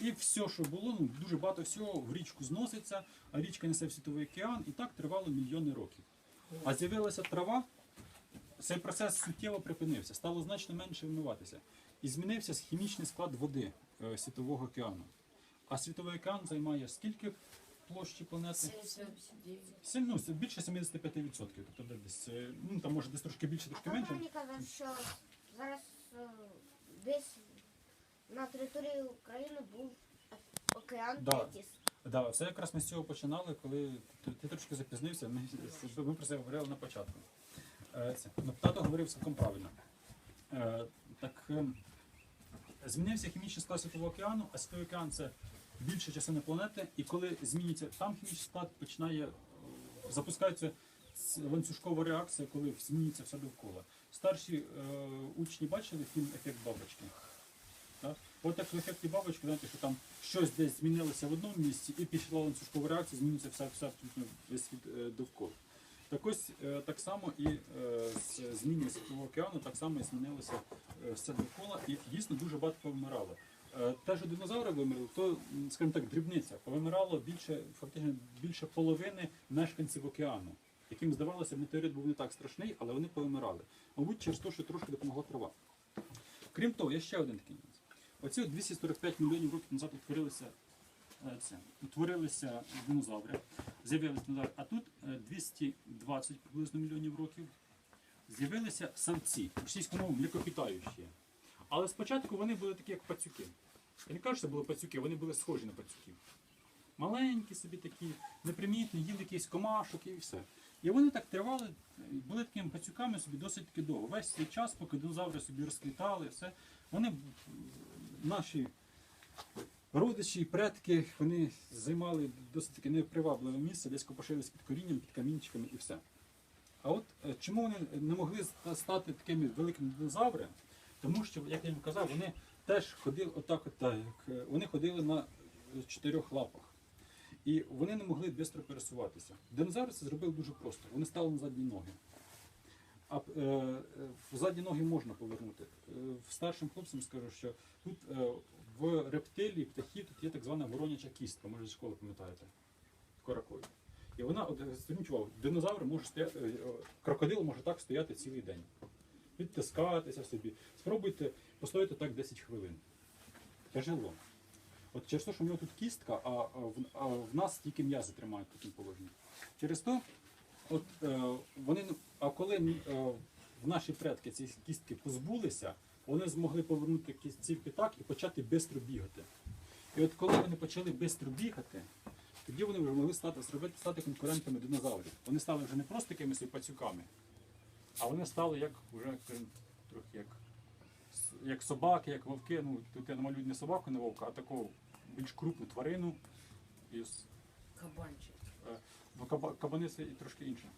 І все, що було, ну дуже багато всього в річку зноситься, а річка несе в світовий океан, і так тривало мільйони років. А з'явилася трава, цей процес суттєво припинився, стало значно менше вмиватися. І змінився хімічний склад води е, світового океану. А світовий океан займає скільки площі планети? 79. Сім- ну, це більше 75%. Тобто де десь, е, ну там може десь трошки більше, трошки менше. мені казав, що зараз е, десь на території України був океан Да. Тетіс. Да, це якраз ми з цього починали, коли ти, ти трошки запізнився, ми, ми про це говорили на початку. Е, Це, ну, тато говорив цілком правильно. Е, так, е, змінився хімічний склад Світового океану, а Світовий океан це більша частина планети, і коли змінюється там хімічний склад, починає е, запускається ланцюжкова реакція, коли змінюється все довкола. Старші е, учні бачили фільм Ефект бабочки. Так? От так в ефекті бабочки, знаєте, що там щось десь змінилося в одному місці і пішла ланцюжкова реакція, зміниться все, абсолютно весь світ е, довкола. Так ось е, так само і е, з зміння світового океану, так само і змінилося все довкола, і дійсно дуже багато повимирало. Е, Те, що динозаври вимерли, то, скажімо так, дрібниця. Повимирало більше, фактично більше половини мешканців океану, яким здавалося, метеорит був не так страшний, але вони повимирали. Мабуть, через те, що трошки допомогла трава. Крім того, є ще один такий. Оці 245 мільйонів років назад утворилися, е, це, утворилися динозаври, з'явилися динозаври, а тут е, 220 приблизно мільйонів років з'явилися самці, російською мовою млекопітаючі. Але спочатку вони були такі, як пацюки. Я не кажу, що були пацюки, вони були схожі на пацюків. Маленькі собі такі, непримітні, їли якісь комашок і все. І вони так тривали, е, були такими пацюками собі досить таки довго. Весь цей час, поки динозаври собі розквітали, все, вони, наші родичі, предки, вони займали досить таки непривабливе місце, десь копошились під корінням, під камінчиками і все. А от е, чому вони не могли стати такими великими динозаврами? Тому що, як я їм казав, вони теж ходили отак, от, так, як е, вони ходили на е, чотирьох лапах. І вони не могли швидко пересуватися. Динозаври це зробили дуже просто. Вони стали на задні ноги. А е, е, в задні ноги можна повернути. Е, старшим хлопцям скажу, що тут е, в рептилії, птахів тут є так звана вороняча кістка, може зі школи пам'ятаєте, коракові. І вона, зверніть увагу, динозавр може стояти, е, е, крокодил може так стояти цілий день. Відтискатися собі. Спробуйте постояти так 10 хвилин. Тяжело. От через те, що в нього тут кістка, а, а, в, а в нас тільки м'язи тримають в такому. Через то, от, е, вони, а коли е, в наші предки ці кістки позбулися, вони змогли повернути кістівки так і почати швидко бігати. І от коли вони почали швидко бігати, тоді вони вже могли стати, стати конкурентами динозаврів. Вони стали вже не просто такими собі пацюками, а вони стали як вже трохи як, як собаки, як вовки. Ну, тут я намалюю не собаку, не вовка, а таку більш крупну тварину. Кабанчик. Е, ну, каба, кабани це і трошки інше.